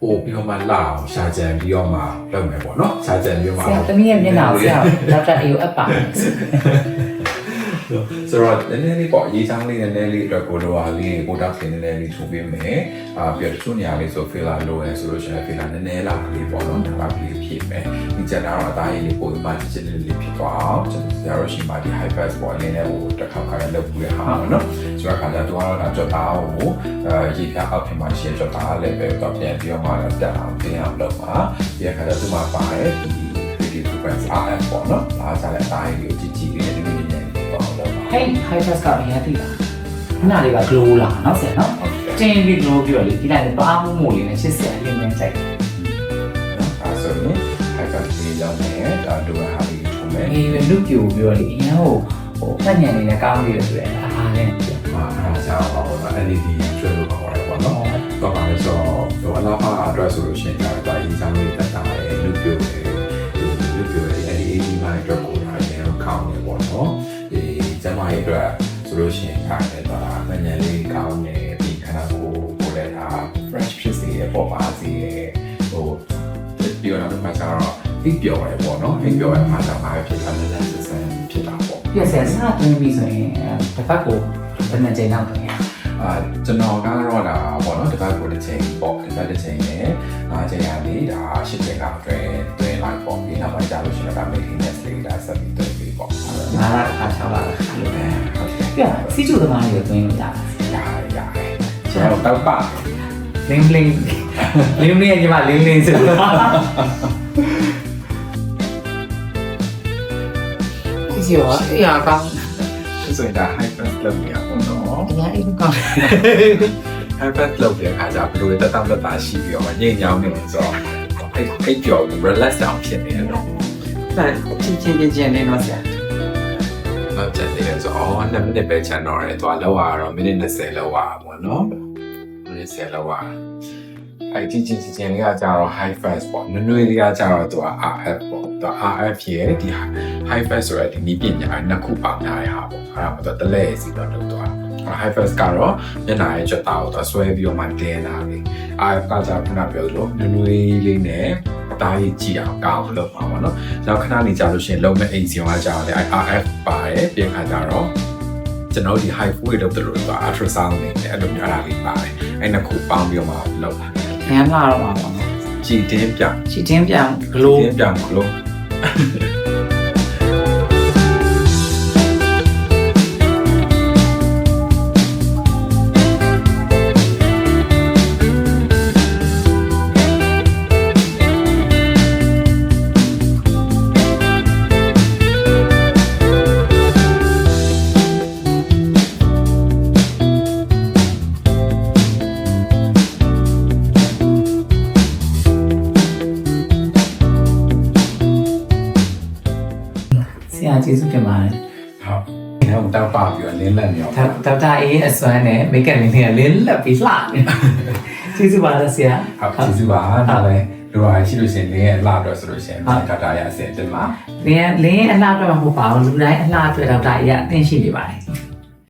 ပို့ပြီးတော့မှလာအောင်ရှာကြံပြီးတော့မှလုပ်မယ်ပေါ့နော်ရှာကြံပြီးတော့မှဆရာသမီးရဲ့မျက်နှာကိုဆရာဒေါက်တာအေကိုအပ်ပါမယ် ဆိုတော့နည်းနည်းလေးပေါ့အရေးချောင်းလေးနည်းနည်းလေးအတွက်ကိုလိုအားလေးကိုတောက်တင်နည်းနည်းလေးထုတ်ပေးမယ်အာပြီးတော့တချို့နေရာလေးဆိုဖီလာလိုရယ်ဆိုလို့ရှိရင်ဖီလာနည်းနည်းလာကလေးပေါ့နော်ဒါကလေးဖြစ်မယ်ဒီကျန်တာတော့အသားရည်လေးပို့ပြီးမှချစ်ချစ်လေးလေးဖြစ်သွားအောင်ကျွန်တော်ဆရာတို့ရှိမှဒီ high pass ပေါ့လေးနဲ့ဟိုတစ်ခါခါလောက်ပြီးရဟာပေါ့နော်ဆိုတော့ခါကျတော့တော့ကြောက်တာကိုအဲရေပြအောက်ဖြစ်မှရှေ့ကြောက်တာလည်းပဲတော့ပြန်ပြီးတော့မှတက်အောင်ပြင်အောင်လုပ်ပါဒီခါကျတော့ဒီမှာပါတယ်ဒီ 3D frequency RF ပေါ့နော်ဒါကလည်းအသားရည်ကိုကြည့်ကြည့်လေးနဲ့ဒီလိုမျိုးနေ ပေါ့လို့ပါဟဲ့ high pass ကအရင်သိတာခဏလေးက glow လာနော်ဆရာနော်ဟုတ်ကဲ့တင်းပြီး glow ပြီးတော့လေဒီလိုက်ပါမှုမှုလေးနဲ့ရှစ်ဆက်အရင်နဲ့ကြိုက်တယ်ဒါဆိုရင် hyper ကြီးလောက်နေဒါတို့ဟာလေးထုံးမယ်အေးလူပြိုပြီးတော့လေအရင်ဟိုဟိုဖက်ညံနေနဲ့ကောင်းပြီးတော့ဆိုရင်အားနဲ့မှာအားကြောင့်ပေါ့နော် LED ကျွဲလို့ခေါ်ရတယ်ပေါ့နော်တော့ပါလို့ဆိုတော့ဟိုအလားပါအတွက်ဆိုလို့ရှိရင်ဒါတော့အရင်ဆောင် အတွက်ဆိုလို့ရှိရင်ခါတယ်တော့မញ្ញလေးကောင်းတယ်ဒီခန္ဓာကိုယ်ကိုလည်းဒါ fresh ဖြစ်စေရပေါ့ပါစေရဟိုပြောရတော့မှဆိုတော့ဒီပြောရဲပေါ့နော်ဒီပြောရဲမှာတော့အားဖြစ်တာလည်းဆက်ဆံဖြစ်တာပေါ့ပြည့်ဆရာစသွင်းပြီးဆိုရင်တစ်ဖက်ကိုဘယ်နှကြိမ်လောက်တွင်ရအာကျွန်တော်ကတော့ဒါပေါ့နော်တစ်ပတ်ကိုတစ်ချိန်ပေါ့တစ်ပတ်တစ်ချိန်နဲ့ငါးချိန်ရနေဒါရှစ်ချိန်လောက်အတွင်းတွင်းလိုက်ပေါ့ဒီနောက်ပိုင်းကြာလို့ရှိရင်ဒါ maintenance လေးဒါဆက်ပြီးတွင်းပြီးပေါ့ဟုတ်ငါကအခါချောက်လာတာကဲ့ဟုတ်ကဲ့ ပြစီကျူသမားတွေကိုတွင်းလို့ရတယ်ရတယ်ရတယ်ကျွန်တော်တော့ပါလင်းလင်းလင်းလင်းညီမလင်းလင်းဆိုတော့ဒီစီရောအရာကောင်းဆိုရင်ဒါ high fast လုပ်နေရပေါ့နော်တရားအိမ်ကောင်း high fast လုပ်တဲ့အခါကျဘယ်လိုတက်တောင့်တက်တာရှိပြီးတော့ညင်ညောင်းနေလို့ဆိုတော့အဲ့အဲ့ကြော် relax အောင်ဖြစ်နေတယ်နော်ဒါချင်းချင်းချင်းချင်းလေးတော့ဆရာ နောက်ကျန်နေတယ်ဆိုတော့အော်2မိနစ်ပဲချန်တော့တယ်သွားလောက်ရတော့မိနစ်20လောက်ရပါဘောနော်မိနစ်10လောက်ရ အဲ့ဒီချင်းချင်းချင်းလေးကကြတော့ high fast ပေါ့နွေ့နွေ့လေးကကြတော့သူက RF ပေါ့သူက RF ရဲ့ဒီ high fast ဆိုတဲ့ဒီနည်းပညာနှစ်ခုပေါင်းထားတဲ့ဟာပေါ့အဲ့ဒါမှတော့တလဲစီတော့လုပ်သွား high fast ကတော့မျက်နှာရဲ့ကြွတာကိုသူဆွဲပြီးတော့မှတင်းတာလေ RF ကကြခုနပြောသလိုနွေ့နွေ့လေးနဲ့အသားကြီးကြည့်အောင်ကောင်းလုပ်ပါပါတော့နောက်ခဏနေကြာလို့ရှိရင်လုံးမဲ့အိမ်စီအောင်ကကြာတယ် RF ပါတယ်ပြင်ခါကြတော့ကျွန်တော်ဒီ high food လုပ်တယ်လို့ဆိုတာ ultrasound နဲ့အဲ့လိုမျိုးအဲ့ဒါလေးပါတယ်အဲ့နှစ်ခုပေါင်းပြီးတော့မှလုပ် တာငန်းလာတော့မှာပေါ့နော်ကြည်တင်းပြောင်ချီချင်းပြန်ဂလိုးတင်းပြောင်ကလို့ ရာကျေးဇူးတင်ပါတယ်ဟုတ်ဒီတော့တောက်ပါပြီးတော့လင်းလက်နေအောင်ဒေါဒေါက်တာအေးအစွမ်းနဲ့မိတ်ကပ်လေးတွေကလင်းလက်ပြီးလှနေကျေးဇူးပါလားဆရာဟုတ်ကျေးဇူးပါဒါလည်းလူအားရှိလို့ရှိရင်လင်းရဲ့အလှတော့ဆိုလို့ရှိရင်ကတာရအစင်တင်ပါလင်းလင်းအလှအတွက်မဟုတ်ပါဘူးလူတိုင်းအလှအတွက်ဒေါက်တာအေးကအသင်ရှိနေပါတယ်